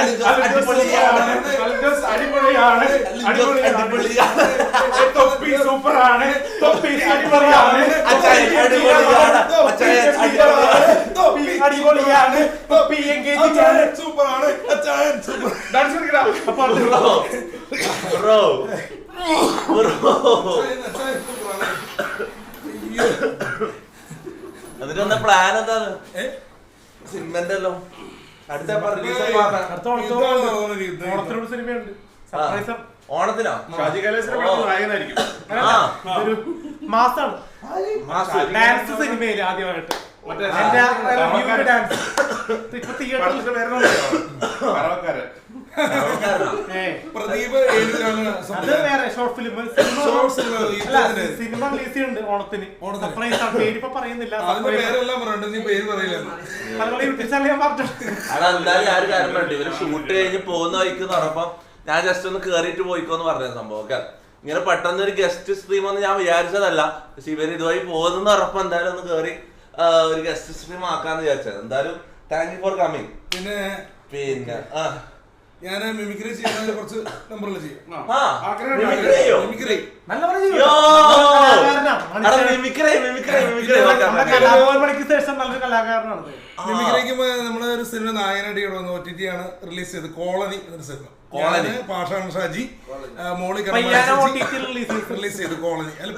അടിപൊളിയാണ്. അടിപൊളിയാണ്. അടിപൊളിയാണ്. തൊപ്പി സൂപ്പറാണ്. തൊപ്പി അടിപൊളിയാണ്. തൊപ്പി അടിപൊളിയാണ്. സൂപ്പറാണ്. ബ്രോ. ബ്രോ. എന്നിട്ട് എന്താ പ്ലാൻ എന്താണ്? സിനിമന്റെ എല്ലാം അടുത്ത സിനിമയുണ്ട്. ഓണത്തിനോ? ഷാജി കൈലാസിന്റെ പടത്തിൽ നായകനായിരിക്കും മാസാണ്. മാസ്. ഡാൻസ് സിനിമയിൽ ആദ്യമായിട്ട്. മറ്റേ ഡാൻസ്. ഇപ്പൊ തിയേറ്ററിൽ ഏ പ്രദീപ് സിനിമ റിലീസ് ചെയ്യുന്നുണ്ട് ഓണത്തിന്. സർപ്രൈസ് ആണ് പറയുന്നില്ല. പേര് അവിടെ എന്തായാലും ഞാൻ ഒരു കാര്യം പറഞ്ഞു ഇവർ ഷൂട്ട് കഴിഞ്ഞ് പോകുന്ന വഴിക്ക് പറഞ്ഞപ്പം ഞാൻ ജസ്റ്റ് ഒന്ന് കേറിയിട്ട് പോയിക്കോന്ന് പറഞ്ഞ സംഭവം ഒക്കെ ഇങ്ങനെ പെട്ടെന്ന് ഒരു ഗസ്റ്റ് സ്ട്രീം എന്ന് ഞാൻ വിചാരിച്ചതല്ല. പക്ഷെ ഇവർ ഇതുവഴി പോകുന്ന ഉറപ്പം എന്തായാലും ഒന്ന് കേറി ഒരു ഗസ്റ്റ് സ്ട്രീം ആക്കാന്ന് വിചാരിച്ചത്. എന്തായാലും താങ്ക് യു ഫോർ കമ്മിങ് പിന്നെ പിന്നെ ആ. ഞാൻ മിമിക്രി ചെയ്യാൻ കുറച്ച് നമ്പറുകൾ ചെയ്യും? മിമിക്രി നല്ല ഒരു. മിമിക്രിക്ക് നമ്മളെ സിനിമ നായകനായിട്ട് ഇവിടെ വന്നു ഒ ടി ടി ആണ് റിലീസ് ചെയ്തത്. കോളനി എന്നൊരു cinema. Colony. പാഷാണ് Shaji. Molly release ചെയ്തു. റിലീസ് ചെയ്തു കോളനി. അതിൽ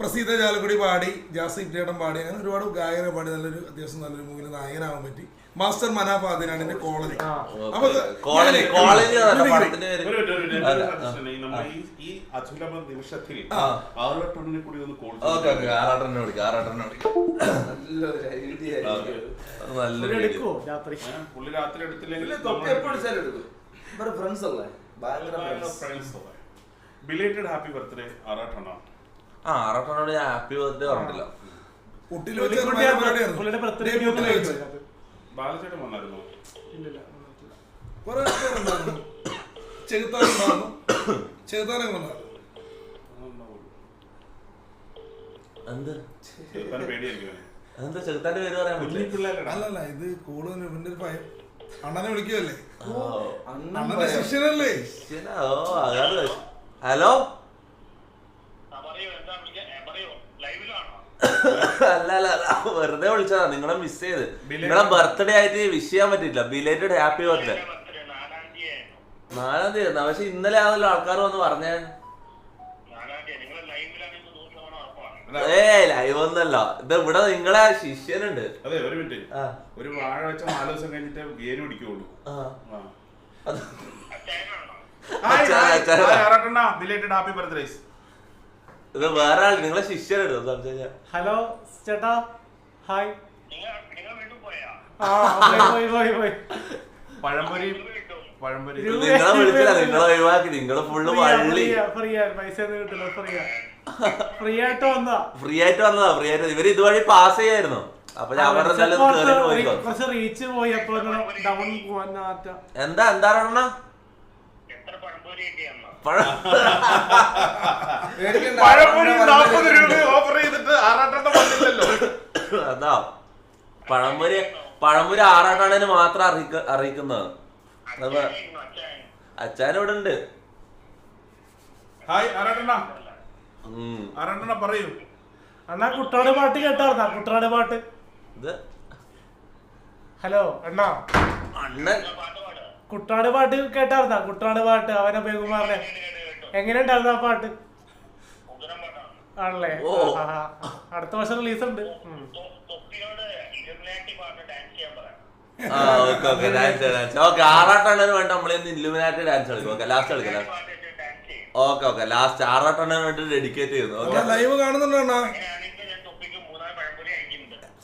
പ്രസീത ജാലക്കുടി പാടി ജാസി ചേട്ടൻ പാടി അങ്ങനെ ഒരുപാട് ഗായകരെ പാടി നല്ലൊരു അത്യാവശ്യം നല്ലൊരു മൂവിയിൽ നായകനാവാൻ പറ്റി. മാസ്റ്റർ മനാഫ് ആദിനാണ് എന്റെ കോളനി. അപ്പൊ. ഈ നിമിഷത്തിൽ. കൂടി ഒന്ന് കോൾ വിളിക്കാം വിളിക്കാം. നല്ലൊരു idea. എടുക്കുവോ ഫ്രണ്ട്സ് രാത്രി ബിലേറ്റഡ് ഹാപ്പി ബർത്ത്ഡേ ആറാട്ടെണ്ണ. ആ ആറാട്ടെണ്ണോട് ഞാൻ ഹാപ്പി ബർത്ത്ഡേ പറഞ്ഞില്ല കുട്ടിയിൽ ബാലചേട്ടൻ വന്നായിരുന്നു? ഇല്ലില്ല കുറെ പേരുണ്ടായിരുന്നു ചെകുത്താനുണ്ടായിരുന്നു ചെകുത്താനൊക്കെ ഉണ്ടായിരുന്നു എന്ത് ചെറുപ്പന് പേടിയായിരിക്കും അവന്. എന്താ ചെറുത്താന്റെ പേര് പറയാൻ കുഞ്ഞി പറ്റില്ല? പിള്ളേരടാ അല്ലല്ല ഇത് കൂടുതൽ ഇവന്റെ ഒരു ഭയം അണ്ണനെ വിളിക്കുവല്ലേ? അണ്ണന്റെ ശിഷ്യനല്ലേ? ശരിയാ, ഓ അതാണ്. ഹലോ? അല്ല അല്ല അല്ല, വെറുതെ വിളിച്ചതാ. നിങ്ങളെ മിസ് ചെയ്ത്. നിങ്ങളെ ബർത്ത്ഡേ ആയിട്ട് വിഷ് ചെയ്യാൻ പറ്റില്ല ബിലേറ്റഡ് ഹാപ്പി ബർത്ത്ഡേ നാലാം തീയതി പക്ഷെ ഇന്നലെ ആണല്ലോ ആൾക്കാർ വന്ന് പറഞ്ഞേ. ഏ ലൈവ് ഒന്നല്ല. ഇത് ഇവിടെ നിങ്ങളെ ശിഷ്യനുണ്ട്. അതെ ഒരു മിനിറ്റ് ഒരു വാഴ വെച്ച നാല് ദിവസം കഴിഞ്ഞിട്ട് വേര് പിടിക്കുള്ളൂ. ഹാപ്പി ബർത്ത്ഡേസ് ഇത് വേറെ ആൾ നിങ്ങളെ ശിഷ്യനുണ്ട് സംസാരിച്ച ഹലോ ചേട്ടാ ഹായ്. ആ പോയി പോയി പോയി പോയി. പഴംപൊരി പഴംപൊരി. നിങ്ങളെ വിളിച്ചില്ല നിങ്ങളെ ഒഴിവാക്കി നിങ്ങൾ ഫുള്ള് വള്ളി. ഫ്രീ പൈസ ഒന്നും കിട്ടില്ല ഫ്രീ ഫ്രീ ആയിട്ട് വന്നതാ. ഫ്രീ ആയിട്ട് വന്നതാ ഫ്രീ ആയിട്ട് ഇവർ ഇതുവഴി പാസ് ചെയ്യായിരുന്നു. അപ്പൊ ഞാൻ പറഞ്ഞ കുറച്ച് റീച്ച് പോയി അപ്പൊ ഡൗൺ പോവാൻ എന്താ എന്താ പറയണ? പഴംപൊരി നാൽപ്പത് രൂപ ഓഫർ ചെയ്തിട്ട് ആറാട്ടെണ്ണം വന്നില്ലല്ലോ. അതാ. പഴംപൊരി പഴംപൊരി ആറാട്ടാണേന് മാത്രം അറിയിക്ക അറിയിക്കുന്നത്. അച്ഛൻ ഇവിടെ ഉണ്ട് ഹായ് ആറാട്ടണ്ണ ആറാട്ടണ്ണ ആറാട്ടെണ്ണ പറയൂ. അണ്ണാ കുട്ടനാട് പാട്ട് കേട്ടാർന്നാ കുട്ടനാട് പാട്ട്. ഇത് ഹലോ അണ്ണാ. അണ്ണൻ കുട്ടാട് പാട്ട് കേട്ടാർന്നാ കുട്ടാട് പാട്ട് അവനെ ബേഗുമാറിനെ. എങ്ങനെ ഉണ്ടായിരുന്നു ആ പാട്ട്? ആണല്ലേ. അടുത്ത വർഷം റിലീസ് ഉണ്ട് ഉം. ആ okay okay dance dance okay ആറാട്ടെണ്ണന് വേണ്ടി നമ്മളിന്ന് ഇല്ലുമിനാറ്റി ഡാൻസ് കളിക്കും. ഓക്കെ ലാസ്റ്റ് കളിക്കാം ഓക്കെ ഓക്കെ ലാസ്റ്റ് ആറാട്ടെണ്ണന് വേണ്ടി ഡെഡിക്കേറ്റ് ചെയ്യുന്നു. ഓക്കെ. ലൈവ് കാണുന്നുണ്ടോ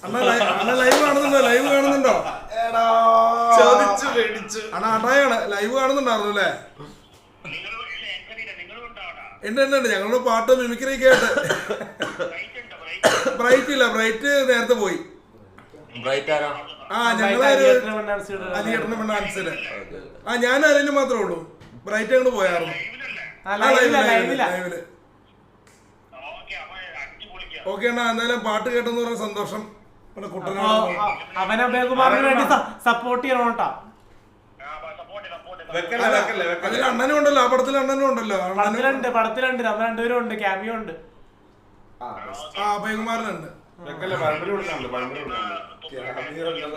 അണ്ണാ ലൈവ് കാണുന്നുണ്ടോ? ലൈവ് കാണുന്നുണ്ടോ? ചോദിച്ചു അണ്ണാ ലൈവ് കാണുന്നുണ്ടായിരുന്നു അല്ലേ? ഉണ്ട് ഉണ്ട് ഉണ്ട്. ഞങ്ങളുടെ പാട്ട് മിമിക്രി കേട്ട് ബ്രൈറ്റ് ഇല്ല. ബ്രൈറ്റ് നേരത്തെ പോയി. ബ്രൈറ്റ് ആരോ? ആ ഞങ്ങളൊരു. പെണ്ണ ഡാൻസിൽ ആ ഞാൻ അതിന് മാത്രമേ ഉള്ളൂ. ബ്രൈറ്റ് അങ്ങോട്ട് പോയായിരുന്നു. ഓക്കെ അണ്ണാ. എന്തായാലും പാട്ട് കേട്ടെന്ന് പറഞ്ഞ സന്തോഷം. അവനെ ബേകുമാറിന് വേണ്ടി സപ്പോർട്ട് ചെയ്യണം കേട്ടാ. അണ്ണനും ഉണ്ടല്ലോ ആ പടത്തിൽ അണ്ണനും ഉണ്ടല്ലോ. പടത്തിലുണ്ട് പടത്തിലുണ്ട്. നമ്മൾ രണ്ടുപേരും ഉണ്ട് ക്യാമിയോ ഉണ്ട്. ആ അഭയകുമാരനുണ്ട്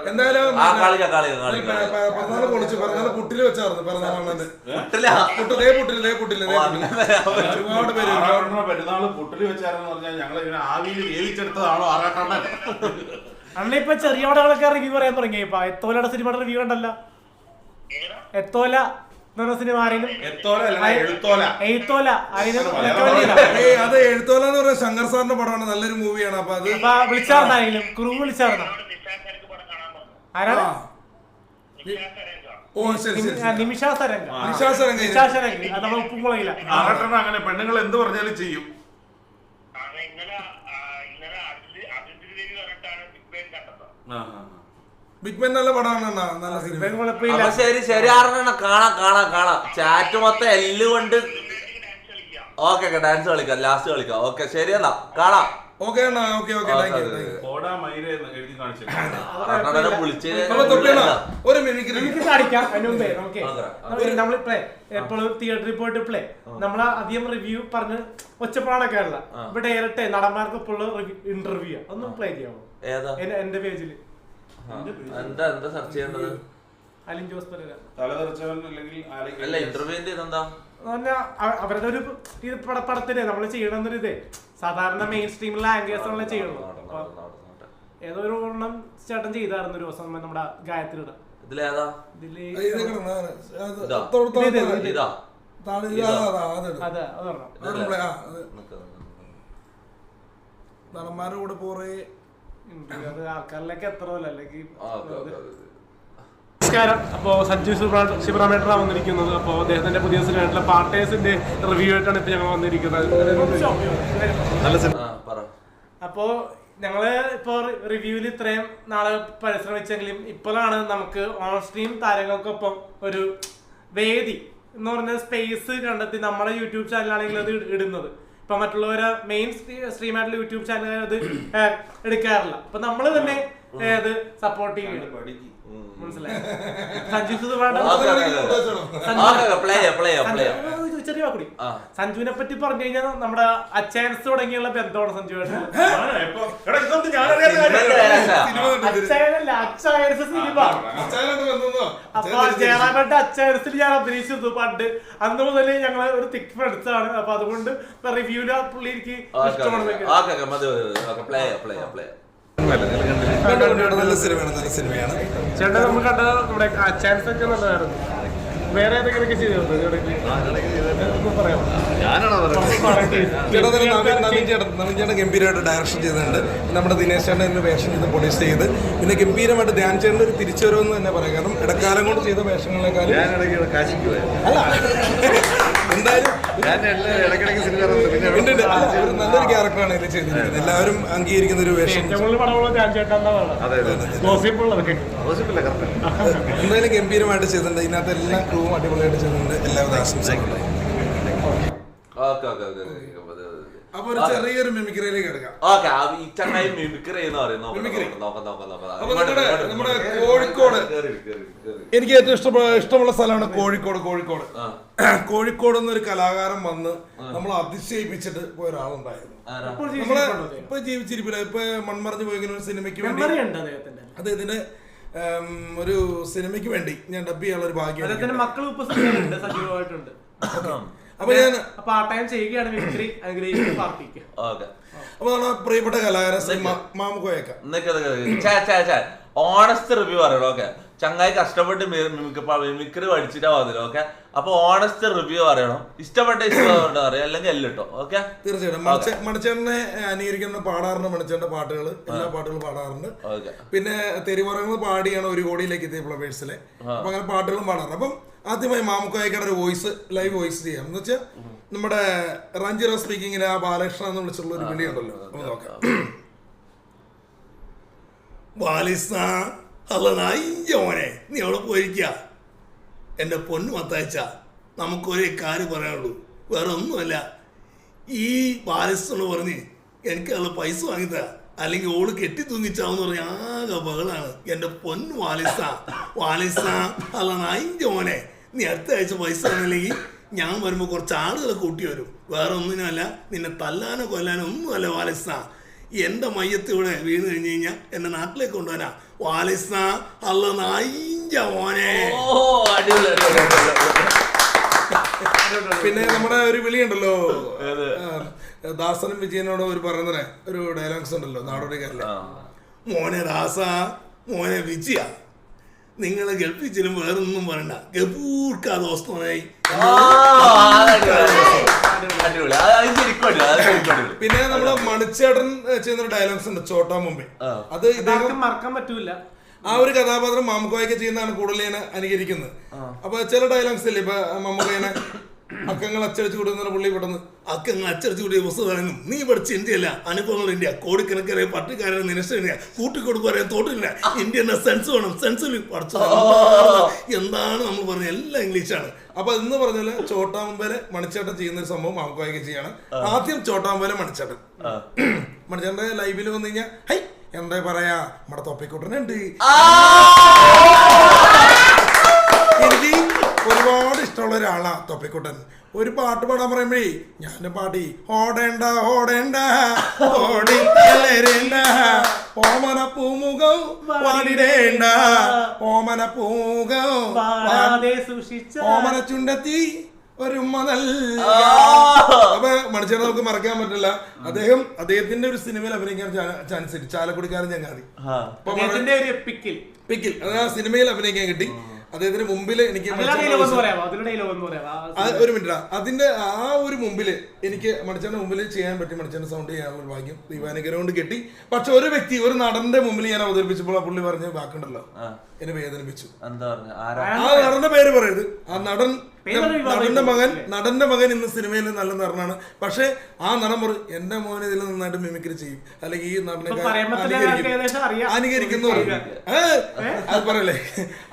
എന്തായാലും ആ കളിക്കാം കളിക്കാം പ- കളിക്കാം പ- പിറന്നാൾ പൊളിച്ചു പിറന്നാൾ പുട്ടിൽ വെച്ചായിരുന്നു പിറന്നാൾ അണ്ണന്റെ ഇട്ടില്ല. പുട്ട് ദേ പുട്ടിൽ ദേ പുട്ടിൽ ദേ ഒരുപാട് പേര് പെരുന്നാൾ പുട്ടിൽ വെച്ചാരെന്ന് പറഞ്ഞാൽ ഞങ്ങൾ ഇങ്ങനെ ആവിയിൽ വേവിച്ചെടുത്തതാണോ ആറാട്ടെണ്ണൻ? അണ്ണ ഇപ്പൊ ചെറിയ പടങ്ങളൊക്കെ റിവ്യൂ പറയാൻ തുടങ്ങി ഇപ്പൊ എത്തോലയുടെ സിനിമയുടെ റിവ്യൂ ഉണ്ടല്ലോ എത്തോല എന്ന് പറഞ്ഞ സിനിമ ആരെങ്കിലും എഴുത്തോല ആരെങ്കിലും അത് എഴുത്തോല. എന്ന് പറഞ്ഞ ശങ്കർ സാറിന്റെ പടമാണ് നല്ലൊരു മൂവിയാണ്. അപ്പൊ അത് അപ്പൊ വിളിച്ചാർന്നാരെങ്കിലും ക്രൂ വിളിച്ചാർന്നോ ആരാ. ഓ ശരി ശരി നിമിഷ സരംഗ. നിശാസരംഗ നിമിഷ സരംഗ അത് നമ്മൾ ഉപ്പുമുളകില്ല അങ്ങനെ പെണ്ണുങ്ങൾ എന്ത് പറഞ്ഞാലും ചെയ്യും. ഇന്നലെ ഇന്നലെ പറഞ്ഞിട്ടാണ് ബിഗ് കണ്ടത്. ബിഗ് ബെൻ നല്ല പടമാണ് അണ്ണാ നല്ല സിനിമ അപ്പൊ ശരി ശരി ആറെണ്ണ കാണാം കാണാം കാണാം. ചാറ്റ് മൊത്തം എല്ല് കൊണ്ട് ഡാൻസ് കളിക്കാം ഓക്കെ ഓക്കെ ഡാൻസ് കളിക്കാം ലാസ്റ്റ് കളിക്കാം. ഓക്കെ ശരി എന്നാ കാണാം. ഓക്കെ അണ്ണാ ഓക്കെ ഓക്കെ താങ്ക് യു കോടാ മയിൽ എന്ന് എഴുതി കാണിച്ചു ആറെണ്ണനെ വിളിച്ച് അപ്പൊ തൊപ്പിയണ്ണ ഒരു മിമിക്രി. എനിക്ക് കാണിക്കാം അതിന് മുമ്പേ നമുക്ക് നമ്മൾ പ്ലേ എപ്പോഴും തിയേറ്ററിൽ പോയിട്ട് പ്ലേ നമ്മൾ അധികം റിവ്യൂ പറഞ്ഞ് ഒച്ചപ്പാടൊക്കെ ഉള്ള ഇപ്പൊ ഡയറക്റ്റ് നടന്മാർക്ക് ഇപ്പോൾ ഇന്റർവ്യൂ ഒന്നും പ്ലേ ചെയ്യാമോ ഏതാ? എന്റെ- പേജിൽ പേജിൽ. എന്താ എന്താ സെർച്ച് ചെയ്യേണ്ടത്? അലിൻ ജോസ് പെരേര. തലതെറിച്ചവൻ അല്ലെങ്കിൽ അല്ല ഇന്റർവ്യൂവിന്റെ ഇതെന്താ അവരുടെ ഒരു ഇത് പട പടത്തിന് നമ്മൾ ചെയ്യണമെന്നൊരു ഇതേ. സാധാരണ മെയിൻ അപ്പൊ ഏതോ ഒരു എണ്ണം ചേട്ടൻ ചെയ്തായിരുന്നു ഒരു ദിവസം നമ്മുടെ ഗായത്രിയുടെ. ഇതിലേതാ. നടന്മാരുടെ കൂടെ പോറേ. അത് ആൾക്കാരിലേക്ക് എത്തണമല്ലോ അല്ലെങ്കിൽ. നമസ്കാരം. അപ്പോ സഞ്ജു ശിവറാമേട്ടനാണ് വന്നിരിക്കുന്നത്. അപ്പോ അദ്ദേഹത്തിന്റെ പുതിയ സിനിമയായിട്ടുള്ള പാർട്ടേഴ്സിന്റെ റിവ്യൂ ആയിട്ടാണ് ഇപ്പൊ ഞങ്ങൾ വന്നിരിക്കുന്നത്. ആ, പറ. അപ്പോ ഞങ്ങൾ ഇപ്പൊ റിവ്യൂവിൽ ഇത്രയും നാളെ പരിശ്രമിച്ചെങ്കിലും ഇപ്പോഴാണ് നമുക്ക് ഓൺ സ്ട്രീം താരങ്ങൾക്കൊപ്പം ഒരു വേദി എന്ന് പറഞ്ഞ സ്പേസ് കണ്ടെത്തി നമ്മുടെ യൂട്യൂബ് ചാനലാണെങ്കിൽ അത് ഇടുന്നത്. ഇപ്പൊ മറ്റുള്ളവരെ മെയിൻ സ്ട്രീമായിട്ടുള്ള യൂട്യൂബ് ചാനൽ അത് എടുക്കാറില്ല. അപ്പൊ നമ്മൾ തന്നെ അത് സപ്പോർട്ട് ചെയ്യുന്നു. മനസ്സിലായി? സഞ്ജു സുബ്രഹ്മണ്യൻ ചെറിയ വാക്കുടി. സഞ്ജുവിനെ പറ്റി പറഞ്ഞു കഴിഞ്ഞാൽ നമ്മുടെ അച്ചായൻസ് തുടങ്ങിയുള്ള ബന്ധമാണ് സഞ്ജുവായിട്ട് അച്ചയനല്ല അച്ചയൻസ് സിനിമ? അപ്പൊ അച്ചയൻസിൽ ഞാൻ അഭിനയിച്ചിരുന്നു പണ്ട്. അന്ന് മുതൽ ഞങ്ങൾ ഒരു തിക് ഫ്രണ്ട്സ് ആണ് അപ്പൊ അതുകൊണ്ട് റിവ്യൂല പുള്ളി എനിക്ക് ഇഷ്ടമാണ്. നല്ല സിനിമയാണ് നല്ല സിനിമയാണ്. ചേട്ടാ നമ്മൾ കണ്ട നമ്മുടെ ചാൻസ് ഒക്കെ നല്ലതായിരുന്നു. വേറെ ചെയ്തിട്ടുണ്ട് ചേട്ടൻ നവീൻ ചേട്ടൻ ഗംഭീരമായിട്ട് ഡയറക്ഷൻ ചെയ്തിട്ടുണ്ട്. നമ്മുടെ ദിനേശ് ചേട്ടൻ എന്നെ വേഷം ചെയ്ത് പ്രൊഡ്യൂസ് ചെയ്ത്. പിന്നെ ഗംഭീരമായിട്ട് ധ്യാൻ ചേട്ടൻ ഒരു തിരിച്ചുവരവെന്ന് തന്നെ പറയാം. കാരണം ഇടക്കാലം കൊണ്ട് ചെയ്ത വേഷങ്ങളെക്കാളും അല്ല. എന്തായാലും നല്ലൊരു ക്യാരക്ടറാണ് ഇതിൽ ചെയ്തിരിക്കുന്നത്. എല്ലാവരും അംഗീകരിക്കുന്ന ഒരു വേഷം എന്തായാലും ഗംഭീരമായിട്ട് ചെയ്തിട്ടുണ്ട്. ഇതിനകത്ത് എല്ലാ ക്രൂവും അടിപൊളിയായിട്ട് ചെയ്തിട്ടുണ്ട്. എല്ലാവിധ ആശംസകളും. അപ്പൊ ഒരു ചെറിയൊരു മിമിക്രിയിലേക്ക് എടുക്കാം ഓക്കെ, ആ ഈ ചങ്ങായി മിമിക്രി. എന്ന് നമ്മുടെ-. കോഴിക്കോട്. എനിക്ക് ഏറ്റവും ഇഷ്ടപ്പെട്ട ഇഷ്ടമുള്ള സ്ഥലമാണ് കോഴിക്കോട് കോഴിക്കോട്. കോഴിക്കോട് എന്നൊരു കലാകാരൻ വന്ന് നമ്മൾ അതിശയിപ്പിച്ചിട്ട് പോയ ഒരാളുണ്ടായിരുന്നു? നമ്മളെ ഇപ്പൊ ജീവിച്ചിരിപ്പില്ല. ഇപ്പൊ മൺമറഞ്ഞു പോയി ഒരു സിനിമയ്ക്ക് വേണ്ടി അദ്ദേഹത്തിന്റെ ഒരു സിനിമയ്ക്ക് വേണ്ടി ഞാൻ ഡബ് ചെയ്യാനുള്ള ഒരു ഭാഗ്യം. മക്കൾ സജീവമായിട്ടുണ്ട്. അപ്പൊ ഞാൻ പാർട്ട് ടൈം ചെയ്യുകയാണ് മിമിക്രി അനുഗ്രഹിക്കുന്ന പാർട്ടിക്ക്. ഓക്കെ. അപ്പൊ നമ്മുടെ പ്രിയപ്പെട്ട കലാകാരൻ മാമുക്കോയക്ക. ഓണസ്റ്റ് റിവ്യൂ പറയണം ഓക്കെ. ചങ്ങായി കഷ്ടപ്പെട്ട് മിമിക്രി പഠിച്ചിട്ടാ വന്നത് ഓക്കെ. അപ്പൊ ഓണസ്റ്റ് റിവ്യൂ പറയണം. ഇഷ്ടപ്പെട്ട ഇഷ്ടപ്പെട്ട അറിയാം അല്ലെങ്കിൽ എല്ലിട്ടോ ഓക്കെ. തീർച്ചയായിട്ടും. മണിച്ച മണിച്ചേട്ടനെ അനുകരിക്കുന്ന പാടാറുണ്ട് മണിച്ചേട്ടന്റെ പാട്ടുകൾ എല്ലാ പാട്ടുകളും പാടാറുണ്ട്. ഓക്കെ. പിന്നെ തെരുവറങ്ങൾ പാടിയാണ് ഒരു കോടിയിലേക്ക് എത്തിയ ഫ്ലവേഴ്സിലെ. അപ്പൊ അങ്ങനെ പാട്ടുകളും പാടാറുണ്ട്. അപ്പം ആദ്യമായി മാമുക്കായിക്കട ഒരു വോയിസ് ലൈവ് വോയിസ് ചെയ്യാം. എന്ന് വെച്ചാൽ നമ്മുടെ റഞ്ജിറ സ്പീക്കിങ്ങിന് ആ ബാലകൃഷ്ണ എന്ന് വിളിച്ചുള്ള ഒരു വിളി ഉണ്ടല്ലോ. ബാലിസ അല്ല നായിഞ്ച മോനെ നീ അവിടെ പോയിരിക്ക. എന്റെ പൊന്നു മത്തയച്ച നമുക്കൊരേ കാര്യം പറയാനുള്ളൂ. വേറെ ഒന്നുമല്ല. ഈ ബാലിസോട് പറഞ്ഞ് എനിക്ക് അവൾ പൈസ വാങ്ങിത്ത അല്ലെങ്കിൽ ഓൾ കെട്ടി തൂങ്ങിച്ചാവെന്ന് പറഞ്ഞ ആകെ ബഹളാണ്. എന്റെ പൊന്നു വാലിസ വാലിസ അല്ല നായിഞ്ച മോനെ. നീ അടുത്ത ആഴ്ച പൈസ തന്നില്ലെങ്കിൽ ഞാൻ വരുമ്പോൾ കുറച്ച് ആളുകളെ കൂട്ടി വരും. വേറെ ഒന്നിനുമല്ല നിന്നെ തല്ലാനോ കൊല്ലാനോ ഒന്നുമല്ല വാലിസ്ന എന്റെ മയ്യത്ത് ഇവിടെ വീണ് കഴിഞ്ഞ് കഴിഞ്ഞാൽ എന്നെ നാട്ടിലേക്ക് കൊണ്ടുവരാ. വാലിസ്ന അല്ല നായിഞ്ച മോനെ. പിന്നെ നമ്മുടെ ഒരു വിളിയുണ്ടല്ലോ ദാസനും വിജയനോട് ഒരു പറയുന്നതേ ഒരു ഡയലോഗ്സ് ഉണ്ടല്ലോ നാടോടി കേരള. മോനെ ദാസ മോനെ വിജയ. നിങ്ങൾ വേറെ വേറൊന്നും പറയണ്ട. ഗപൂർക്കാ ദോസ്തമായി ആ, പിന്നെ നമ്മളെ മണിച്ചേട്ടൻ ചെയ്യുന്ന ഡയലോഗ്സ് ഉണ്ട് ചോട്ടാ മുമ്പേ. അത് ഇദ്ദേഹം മറക്കാൻ പറ്റൂല. ആ ഒരു കഥാപാത്രം മമ്മക്കോയൊക്കെ ചെയ്യുന്നതാണ് കൂടുതൽ ഞാൻ അനുകരിക്കുന്നത്. അപ്പൊ ചില ഡയലോഗ്സ് ഇല്ലേ ഇപ്പൊ മമ്മക്കോയനെ അക്കങ്ങൾ അച്ചടിച്ചു കൊടുക്കുന്ന പുള്ളി പെട്ടെന്ന് അക്കങ്ങൾ അച്ചടിച്ചു കൂടിയ പുസ്തകം പറയുന്നു നീ പഠിച്ച ഇന്ത്യയല്ല അനുഭവങ്ങൾ ഇന്ത്യ കോടിക്കണക്കറിയ പട്ടിക്കാരെ നിരസില്ല കൂട്ടിക്കൊടുക്കുക തോട്ടില്ല ഇന്ത്യ എന്ന സെൻസ് വേണം സെൻസിൽ പഠിച്ചു എന്താണ് നമ്മൾ പറഞ്ഞത്? എല്ലാം ഇംഗ്ലീഷാണ് അപ്പൊ എന്ന് പറഞ്ഞാൽ ചോട്ടാമ്പല മണിച്ചേട്ടൻ ചെയ്യുന്ന ഒരു സംഭവം മാമക്കോയൊക്കെ ചെയ്യാണ്. ആദ്യം ചോട്ടാമ്പല മണിച്ചേട്ടൻ. മണിച്ചേട്ടന്റെ ലൈവിൽ വന്നു കഴിഞ്ഞാൽ ഹൈ എന്താ പറയാ? നമ്മുടെ തൊപ്പിക്കുട്ടനുണ്ട്. എനിക്ക് ഒരുപാട് ഇഷ്ടമുള്ള ഒരാളാ തൊപ്പിക്കുട്ടൻ. ഒരു പാട്ട് പാടാൻ പറയുമ്പോഴേ ഞാൻ പാടി ഓടേണ്ട ഓടേണ്ട ഓടി തളരേണ്ട ഓമന പൂമുഖം പാടിടേണ്ട ഓമന പൂമുഖം ഓമന ചുണ്ടത്തി ഒരു മതൽ അപ്പൊ മണിച്ചേട്ടൻ നമുക്ക് മറക്കാൻ പറ്റില്ല. അദ്ദേഹം അദ്ദേഹത്തിന്റെ ഒരു സിനിമയിൽ അഭിനയിക്കാൻ ചാൻസ് കിട്ടി. ചാലക്കുടിക്കാരൻ ചങ്ങാതി. ആ. അദ്ദേഹത്തിന്റെ എപ്പിക്കിൽ പിക്കിൽ. അത് ആ സിനിമയിൽ അഭിനയിക്കാൻ കിട്ടി. അദ്ദേഹത്തിന് മുമ്പിൽ എനിക്ക് ഒരു മിനിറ്റ് അതിന്റെ ആ ഒരു മുമ്പിൽ എനിക്ക് മണിച്ചേട്ടന്റെ മുമ്പിൽ ചെയ്യാൻ പറ്റി മണിച്ചേട്ടൻ സൗണ്ട് ചെയ്യാൻ ഒരു ഭാഗ്യം ദീപാനുഗ്രഹം കൊണ്ട് കിട്ടി. പക്ഷെ ഒരു വ്യക്തി ഒരു നടന്റെ മുമ്പിൽ ഞാൻ അവതരിപ്പിച്ചപ്പോൾ ആ പുള്ളി പറഞ്ഞ വാക്കുണ്ടല്ലോ. എന്നെ വേദനിപ്പിച്ചു. എന്താ പറഞ്ഞു ആരാ? ആ നടന്റെ പേര് പറയരുത്. ആ നടൻ നടന്റെ മകൻ? നടന്റെ മകൻ ഇന്ന് സിനിമയിൽ നല്ല നടനാണ്. പക്ഷെ ആ നടൻ പറയും എന്റെ മോൻ ഇതിൽ നന്നായിട്ട് മിമിക്രി ചെയ്യും. അല്ലെങ്കിൽ ഈ നടനെ. അനുകരിക്കുന്നു അത് പറയല്ലേ?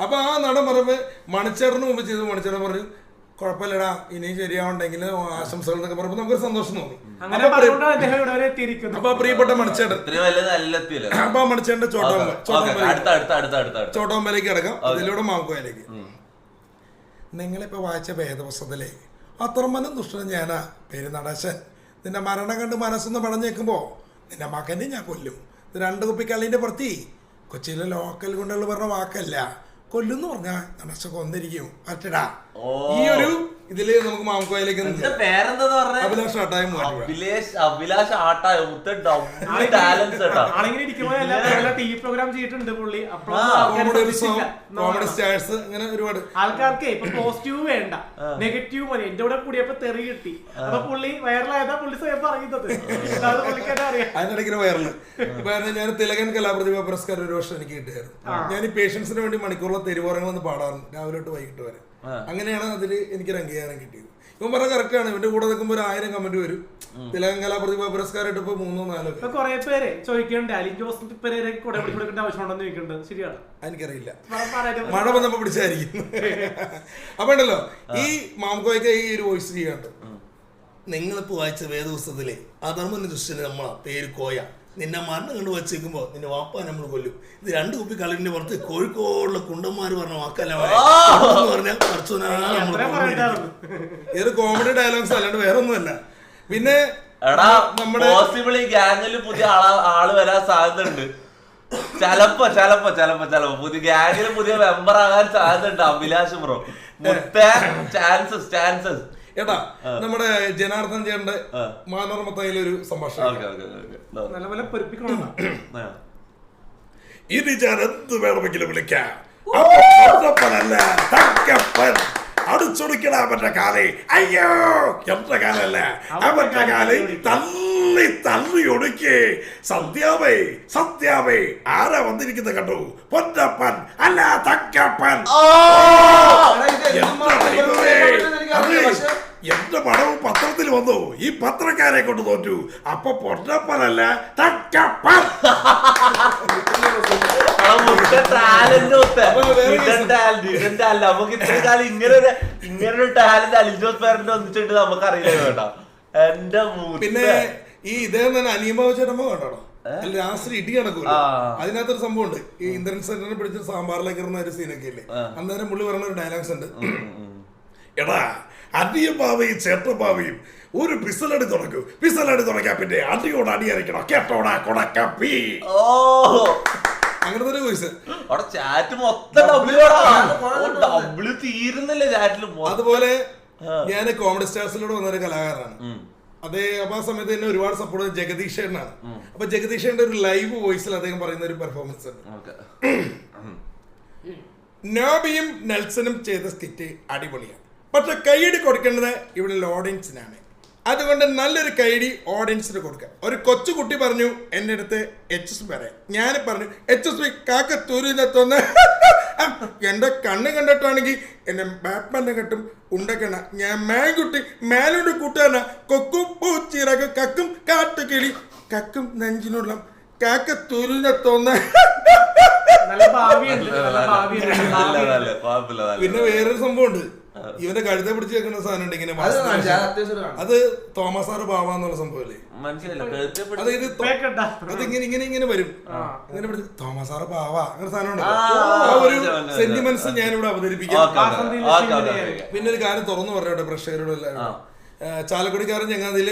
അപ്പൊ ആ നടൻ പറയുമ്പോ മണിച്ചേട്ടന് മുമ്പ് ചെയ്ത് മണിച്ചേട്ടൻ പറഞ്ഞു കുഴപ്പമില്ലടാ ഇനിയും ശരിയാവണ്ടെങ്കിൽ ആശംസകൾ എന്നൊക്കെ പറയുമ്പോൾ നമുക്കൊരു സന്തോഷം തോന്നി. അപ്പൊ പ്രിയപ്പെട്ട മണിച്ചേട്ടൻ അപ്പൊ ആ മണിച്ചേട്ടന്റെ ചോട്ടോമ്പ ചോട്ടാമ്പലേക്ക് കിടക്കാം. അതിലൂടെ മാങ്കോയിലേക്ക് നിങ്ങളിപ്പോ വായിച്ച വേദപുസ്തകത്തിലെ അത്രമനം ദുഷ്ടൻ ഞാനാ. പേര് നടശൻ. നിന്റെ മരണം കണ്ട് മനസ്സൊന്ന് പടഞ്ഞേക്കുമ്പോൾ നിന്റെ മകനെ ഞാൻ കൊല്ലും. ഇത് രണ്ട് കുപ്പി കള്ളിന്റെ പുറത്തി കൊച്ചിയിലെ ലോക്കൽ ഗുണ്ടകൾ പറഞ്ഞ വാക്കല്ല. കൊല്ലുന്നു പറഞ്ഞാൽ നടശ കൊന്നിരിക്കും. പറ്റടാ. ഈ ഒരു ഇതിൽ നമുക്ക് മാമക്കോയിലേക്ക് പേരെന്താന്ന് അഭിലാഷ് ആട്ടായ അഭിലേഷ് അഭിലാഷ് ആട്ടായോ. മുത്ത ഡബിൾ ടാലൻസ് കേട്ടോ. ആളിങ്ങനെ ഇരിക്കുമ്പോഴല്ല ടി വി പ്രോഗ്രാം ചെയ്തിട്ടുണ്ട് പുള്ളി. കോമഡി സ്റ്റാർസ് അങ്ങനെ ഒരുപാട്. ആൾക്കാർക്ക് ഇപ്പൊ പോസിറ്റീവ് വേണ്ട. നെഗറ്റീവ് മതി. എന്റെ കൂടെ കൂടിയപ്പോ തെറി കിട്ടി. അപ്പൊ പുള്ളി വൈറലായതാ പുള്ളി സ്വയം പറയുന്നത് അതിനിടയ്ക്ക് വൈറൽ കാരണം ഞാൻ തിലകൻ കലാപ്രതിഭ പുരസ്കാരം ഒരു വർഷം എനിക്ക് കിട്ടിയായിരുന്നു ഞാൻ ഈ പേഷ്യൻസിന് വേണ്ടി മണിക്കൂറിലെ തെരുവോരങ്ങൾ ഒന്ന് പാടാറുണ്ട്. രാവിലെ തൊട്ട് വൈകിട്ട് വരെ. അങ്ങനെയാണ് അതിൽ എനിക്ക് അംഗീകാരം കിട്ടിയത്. ഇവൻ പറഞ്ഞ കറക്റ്റ് ആണ്. ഇവന്റെ കൂടെ നിൽക്കുമ്പോൾ ഒരു ആയിരം കമന്റ് വരും. തിലകങ്കല കലാപ്രതിഭ പുരസ്കാരം ഇട്ടപ്പോ മൂന്നോ നാലോ കൊറേ പേര് ചോദിക്കുന്നുണ്ട്. അലിൻ ജോസ് പെരേരെ കൂടെ പിടി കൊടുക്കേണ്ട ആവശ്യമുണ്ടെന്ന് ചോദിക്കുന്നുണ്ട്. ശരിയാണ്? എനിക്കറിയില്ല മഴ വന്നപ്പോ പിടിച്ചായിരിക്കും. അപ്പൊ ഉണ്ടല്ലോ ഈ മാംകോയ്ക്ക് ഈ ഒരു വോയിസ് ചെയ്യാണ്ട് നിങ്ങളിപ്പോ വായിച്ച വേദപുസ്തകത്തിലെ അധർമ്മന ദുഷ്ടന് നമ്മളാ പേര് കോയ. നിന്നെ മരണം കണ്ടു വച്ചേക്കുമ്പോ നിന്റെ വാപ്പ നമ്മൾ കൊല്ലും. ഇത് രണ്ട് കുപ്പി കളറിന്റെ പുറത്ത് കോഴിക്കോടുള്ള കുണ്ടന്മാർ പറഞ്ഞ വാക്കല്ല പറഞ്ഞാൽ പടച്ചോനാണ് നമ്മൾ ഇതൊരു കോമഡി ഡയലോഗ്സ് അല്ലാണ്ട് വേറെ ഒന്നുമല്ല പിന്നെ എടാ നമ്മുടെ പോസിബിൾ ഈ ഗ്യാങ്ങിൽ പുതിയ ആൾ ആൾ വരാൻ സാധ്യത ഉണ്ട് ചെലപ്പോ ചെലപ്പോ ചെലപ്പോ ചെലപ്പോ. പുതിയ ഗ്യാങ്ങിൽ പുതിയ മെമ്പർ ആകാൻ സാധ്യത ഉണ്ട് അഭിലാഷ് ബ്രോ. ചാൻസസ് ചാൻസസ് ഏട്ടാ നമ്മുടെ ജനാർദ്ദൻ ചേട്ടന്റെ. മാനോർമത്തയിലെ ഒരു സംഭാഷണം പൊരിപ്പിക്കണം ഇനി ഞാൻ എന്ത് വേണമെങ്കിലും വിളിക്കാം? അപ്പൊ തങ്കപ്പൻ. അവന്റെ കാലേ. അയ്യോ എന്റെ കാലല്ല. അവന്റെ കാലേ തള്ളി തള്ളി ഒടുക്കി. സന്ധ്യാവേ സന്ധ്യാവേ ആരാ വന്നിരിക്കുന്നത് കണ്ടു? പൊന്നപ്പൻ അല്ല തക്കപ്പൻ എന്റെ ദൈവമേ, അതെ, എന്റെ പടവും പത്രത്തിൽ വന്നു? ഈ പത്രക്കാരെ കൊണ്ട് തോറ്റു. അപ്പൊ പൊട്ടപ്പനല്ല നമുക്ക് ഇത്രയും കാലം ഇങ്ങനെ ഒരു ഇങ്ങനെ ഒരു ടാലന്റ് അലിജോസ് പേരന്റ് ഒന്നിച്ചിട്ട് നമുക്ക് അറിയില്ല കേട്ടോ. എന്റെ പിന്നെ ഈ ഇദ്ദേഹം തന്നെ അനിയമ്പാവ ചേട്ടമ്മ കണ്ടോ? അല്ല രാത്രി ഇടി കണക്കൂല അതിനകത്തൊരു സംഭവം ഉണ്ട്. ഈ ഇന്ദ്രൻ സെന്ററിനെ പിടിച്ച് സാമ്പാറിലേക്ക് ഇടുന്ന ഒരു സീനൊക്കെ ഇല്ലേ? അന്നേരം പുള്ളി പറയുന്ന ഒരു ഡയലോഗ്സ് ഉണ്ട്. എടാ അടിയും പാവയും ചേട്ടപ്പാവയും ഒരു പിസലടി തുടങ്ങും പിസലടി തുടങ്ങിയാ പിന്നെ അടിയോട് അടിയറിക്കണം കേട്ടോടാ കൊടക്കപ്പി ഓ അങ്ങനത്തെ ഒരു വോയിസ് അവിടെ ചാറ്റ് മൊത്തം ഡബ്ല്യൂ തീരുന്നില്ല ചാറ്റിൽ അതുപോലെ ഞാൻ കോമഡി സ്റ്റാർസിലൂടെ വന്ന ഒരു കലാകാരനാണ്. അതേ അപ്പൊ ആ സമയത്ത് തന്നെ ഒരുപാട് സപ്പോർട്ട് ജഗദീഷ് ചേട്ടനാണ് അപ്പൊ ജഗദീഷ് ഒരു ലൈവ് വോയിസിൽ അദ്ദേഹം പറയുന്ന ഒരു പെർഫോമൻസ് ഉണ്ട് നോബിയും നെൽസനും ചെയ്ത സ്കിറ്റ് അടിപൊളിയാണ്. പക്ഷെ കൈയടി കൊടുക്കേണ്ടത് ഇവിടെ ഓഡിയൻസിനാണ് അതുകൊണ്ട് നല്ലൊരു കൈയടി ഓഡിയൻസിന് കൊടുക്കുക. ഒരു കൊച്ചുകുട്ടി പറഞ്ഞു എന്റെ അടുത്ത് എച്ച് എസ് പറയാം. ഞാൻ പറഞ്ഞു എച്ച് എസ് പി കാക്ക തുരിനെത്തൊന്ന് എന്റെ കണ്ണ് കണ്ടിട്ടാണെങ്കിൽ എന്നെ ബാറ്റ്മാന്റെ കെട്ടും ഉണ്ടക്കണ ഞാൻ മേൻകുട്ടി മേലോട്ട് കൂട്ടാന കൊക്കും പൂച്ചിറക കക്കും കാട്ടുകിളി കക്കും നെഞ്ചിനുള്ള. കാക്ക തുരിനെത്തൊന്ന് നല്ല ഭാവിയുണ്ട് നല്ല ഭാവിയുണ്ട് കുഴപ്പമില്ല പിന്നെ വേറൊരു സംഭവം ഉണ്ട് ഇവന്റെ കഴുത്തെ പിടിച്ച് വെക്കുന്ന സാധനം ഉണ്ട് ഇങ്ങനെ അത് തോമസ് സാറ് ബാവ എന്നുള്ള സംഭവല്ലേ അത് ഇത് ഇങ്ങനെ ഇങ്ങനെ ഇങ്ങനെ വരും. ഇങ്ങനെ പിടിച്ച് തോമസ് സാറ് ബാവ അങ്ങനെ സാധനം ഉണ്ട് ഒരു. സെന്റിമെന്റ്സ് ഞാൻ ഇവിടെ അവതരിപ്പിക്കാം. പിന്നെ ഒരു കാര്യം തുറന്നു പറഞ്ഞോട്ടെ പ്രേക്ഷകരോട് എല്ലാവരും ആ. ഏഹ് ചാലക്കുടിക്കാരൻ ഞങ്ങതിൽ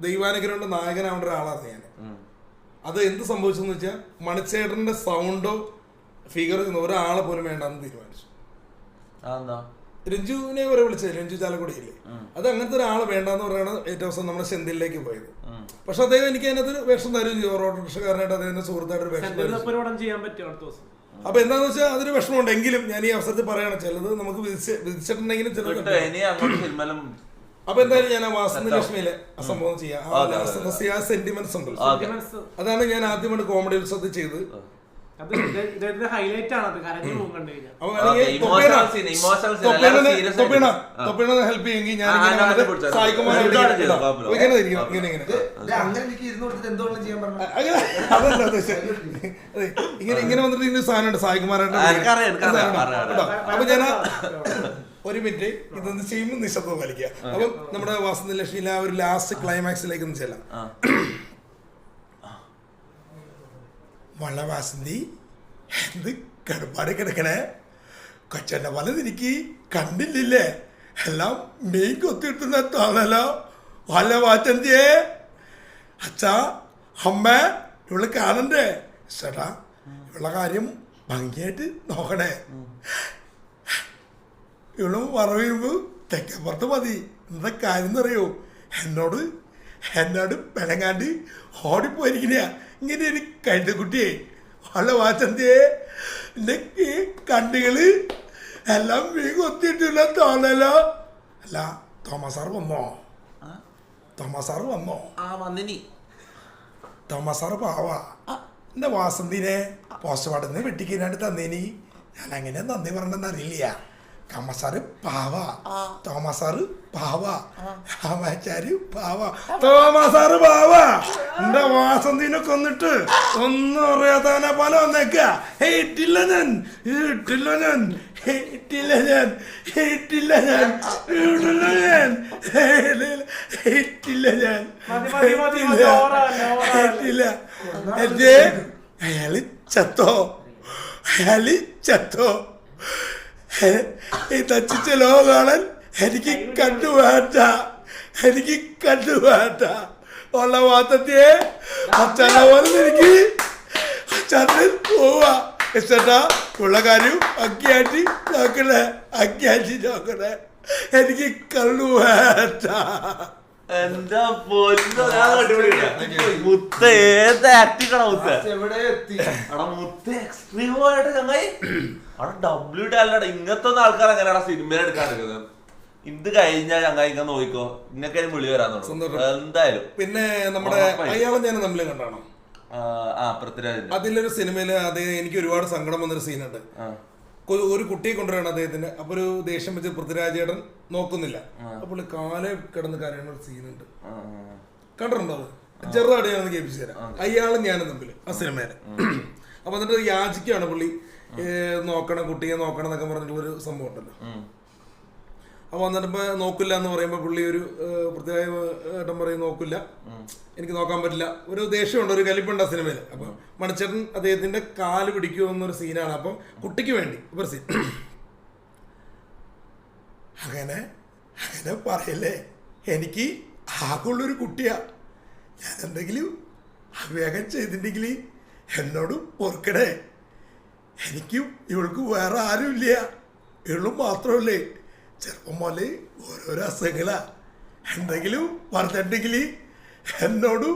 ദൈവാനഗ്രഹ നായകനാവേണ്ട ഒരാളാണ് ഞാൻ. അത് എന്ത് സംഭവിച്ചെന്ന് വെച്ചാൽ മണിച്ചേട്ടന്റെ സൗണ്ടോ ഫിഗറോ ഒരാളെ പോലും വേണ്ടെന്ന് തീരുമാനിച്ചു. രഞ്ജുവിനെ വരെ വിളിച്ചത് രഞ്ജു ചാലക്കുടിയില്ലേ അത് അങ്ങനത്തെ ഒരാൾ വേണ്ടെന്ന് പറയുന്നത് ഏറ്റവും അവസാനം നമ്മുടെ ചെന്തിലേക്ക് പോയത്. പക്ഷെ അദ്ദേഹം എനിക്ക് അതിനകത്ത് വേഷം തരും ചെയ്തു ഓട്ടോറിക്ഷക്കാരനായിട്ട് അദ്ദേഹത്തിന്റെ സുഹൃത്തായിട്ട് ഒരു വേഷം തരും. അപ്പൊ എന്താന്ന് വെച്ചാൽ അതൊരു വിഷമമുണ്ട്. എങ്കിലും ഞാൻ ഈ അവസരത്തിൽ പറയണം ചിലത് നമുക്ക് വിധിച്ചിട്ടുണ്ടെങ്കിലും ചിലത് അപ്പൊ എന്തായാലും ഞാൻ ആ വാസന്ത ലക്ഷ്മിയിലെ സംഭവം ചെയ്യാം. ആ സെന്റിമെന്റ്സ് ഉണ്ട്. അതാണ് ഞാൻ ആദ്യമായിട്ട് കോമഡി ഉത്സവത്തിൽ ചെയ്ത് അത് ഇത്- ഇദ്ദേഹത്തിന്റെ ഹൈലൈറ്റ് ആണ് അത് കരഞ്ഞു പോകും കണ്ടു കഴിഞ്ഞാൽ ഹെൽപ്പ് ചെയ്യുമെങ്കിൽ ഞാൻ ഇങ്ങനെ വന്നിട്ട് ഇങ്ങനെ. ഇങ്ങനെ ഇങ്ങനെ ഇങ്ങനെ. ഇങ്ങനെ ഇങ്ങനെ വന്നിട്ട് ഉണ്ട് സായികുമാരായിട്ട്. അപ്പൊ ഞാൻ ഒരു മിനിറ്റ് ഇതൊന്ന് ചെയ്യുമ്പോൾ നിശബ്ദം വലിക്കുക അപ്പം നമ്മുടെ വാസന്തി ലക്ഷ്മിയിലെ ആ ഒരു ലാസ്റ്റ് ക്ലൈമാക്സിലേക്ക് ഒന്ന് ചെല്ലാം. വള വാസന്തി എന്ത് കടുപ്പാട് കിടക്കണേ? കൊച്ചന്റെ വലതിരിക്ക് കണ്ടില്ലേ എല്ലാം മെയ് കൊത്തിട്ടുന്നതാണല്ലോ വല്ല വാച്ചന്തിയേ അച്ഛാ അമ്മ ഇവൾ കാണണ്ടേ? ചേട്ടാ ഇവളുടെ കാര്യം ഭംഗിയായിട്ട് നോക്കണേ. ഇവളും പറയുമ്പോ തെക്കപ്പുറത്ത് മതി. എന്താ കാര്യം എന്നറിയോ? എന്നോട് എന്നോട് പിണങ്ങാണ്ട് ഓടിപ്പോയിരിക്കണ. ഇങ്ങനെ ഒരു കഴുതക്കുട്ടിയെ വള വാച്ചന്തിയെ എന്റെ ഈ കണ്ണുകൾ എല്ലാം മീ കൊത്തിയിട്ടില്ല തോന്നലോ. അല്ല തോമസ് സാർ വന്നോ? തോമസ് സാർ വന്നോ? ആ വന്നിനി. തോമസ് സാർ പാവാ. എന്റെ വാസന്തിനെ പോസ്റ്റ്മോർട്ടം വെട്ടിക്കാനായിട്ട് തന്നേനി. ഞാൻ അങ്ങനെ നന്ദി പറഞ്ഞെന്ന് അറിയില്ല. കമ്മസാറ് പാവ. തോമസാറ് പാവ. രാമാച്ചാര് പാവ. തോമസാറ് പാവ. എന്റെ വാസന്തിനെ കൊന്നിട്ട് ഒന്നും അറിയാത്തവനെ പോലെ വന്നേക്ക. ഇട്ടില്ല ഞാൻ. ഇട്ടില്ല ഞാൻ. ഇട്ടില്ല ഞാൻ. ഇട്ടില്ല ഞാൻ. ഇടില്ല ഞാൻ. ഇട്ടില്ല ഞാൻ. ഇട്ടില്ല. എന്റെ അയാൾ ചത്തോ? അയാൾ ചത്തോ? ഈ തച്ചിച്ച ലോകം കാണാൻ എനിക്ക് കണ്ടുവേണ്ട എനിക്ക് കണ്ടുവേണ്ട ഉള്ള വാത്തത്തെ അച്ഛന പോലെ എനിക്ക് അച്ഛന് പോവാ. ഇഷ്ടട്ടാ ഉള്ള കാര്യം അക്കിയാറ്റി നോക്കണേ അക്കിയാറ്റി നോക്കണേ. എനിക്ക് എന്താ പൊന്നോ ഞാൻ അടിപൊളിയാ. മുത്ത ഏത് ആക്ടിങ് ആണ് മുത്ത? എവിടെ എത്തി? അവിടെ മുത്ത എക്സ്ട്രീം ആയിട്ട് ചങ്ങായി. അവിടെ ഡബ്ല്യു ടാലന്റ് ഇങ്ങനത്തെ ആൾക്കാർ എങ്ങനെയാണ് സിനിമ എടുക്കാൻ എടുക്കുന്നത് ഇത് കഴിഞ്ഞാൽ ഞങ്ങൾ ഇങ്ങനെ നോക്കിക്കോ ഇങ്ങനൊക്കെ വിളി വരാൻ തുടങ്ങും. എന്തായാലും. പിന്നെ നമ്മുടെ. അയാളെ ഞാൻ തമ്മിൽ കണ്ടാണോ? അതിലൊരു സിനിമയിൽ അദ്ദേഹം എനിക്ക് ഒരുപാട് സങ്കടം വന്നൊരു സീനുണ്ട് ഒരു കുട്ടിയെ കൊണ്ടുവരാണ് അദ്ദേഹത്തിന് അപ്പൊ ഒരു ദേഷ്യം വെച്ച് പൃഥ്വിരാജേട്ടൻ നോക്കുന്നില്ല. അപ്പോൾ കാലെ കിടന്ന് കരയുന്ന ഒരു സീനുണ്ട് കണ്ടിട്ടുണ്ടോ അത്? ചെറുതായിട്ട് ഞാനൊന്ന് കേൾപ്പിച്ചു തരാം. അയാളും ഞാനും തമ്മിൽ ആ സിനിമയിൽ അപ്പൊ എന്നിട്ട് യാചിക്കാണ് പുള്ളി. നോക്കണം കുട്ടിയെ നോക്കണം എന്നൊക്കെ പറഞ്ഞിട്ടുള്ളൊരു സംഭവം ഉണ്ടല്ലോ. അപ്പൊ എന്നിട്ട് നോക്കില്ല എന്ന് പറയുമ്പോ പുള്ളി ഒരു പ്രത്യേക ഏട്ടൻ പറയും നോക്കില്ല. എനിക്ക് നോക്കാൻ പറ്റില്ല. ഒരു ദേഷ്യമുണ്ട് ഒരു കലിപ്പുണ്ട് ആ സിനിമയിൽ അപ്പൊ മണിച്ചേട്ടൻ അദ്ദേഹത്തിന്റെ കാൽ പിടിക്കുമോ എന്നൊരു സീനാണ്. അപ്പം കുട്ടിക്ക് വേണ്ടി ഒരു സീൻ അങ്ങനെ അങ്ങനെ പറയല്ലേ? എനിക്ക് ആകുള്ളൊരു കുട്ടിയാ. ഞാൻ എന്തെങ്കിലും അവേഗം ചെയ്തിട്ടുണ്ടെങ്കിൽ എന്നോട് പൊറുക്കണേ. എനിക്കും ഇവൾക്ക് വേറെ ആരുമില്ല. ഇവളും മാത്രമല്ലേ. ചെറുപ്പം പോലെ ഓരോരോ അസുഖങ്ങളാ. എന്തെങ്കിലും പറഞ്ഞിട്ടുണ്ടെങ്കിൽ എന്നോട്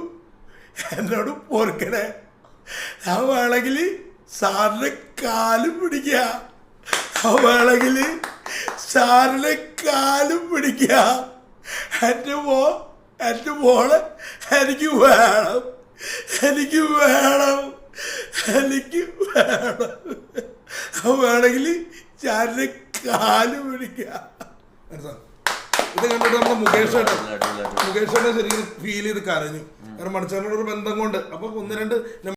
എന്നോട് പോർക്കണേ ആ വേണമെങ്കിൽ സാറിന്റെ കാലും പിടിക്കുക. വേണമെങ്കിൽ സാറിന്റെ കാലും പിടിക്കുക. എന്റെ മോ എന്റെ മോളെ എനിക്ക് വേണം. എനിക്ക് വേണം. എനിക്ക് വേണം. ആ വേണമെങ്കിൽ സാറിന്റെ കാൽ പിടിക്കുക ഇത് കണ്ടിട്ട് നമ്മുടെ മുകേഷ്. മുകേഷ് ശരിക്കും ഫീൽ ചെയ്ത് കരഞ്ഞു. കാരണം മണിച്ചാറിനോട് ഒരു ബന്ധം കൊണ്ട്. അപ്പൊ ഒന്ന് രണ്ട്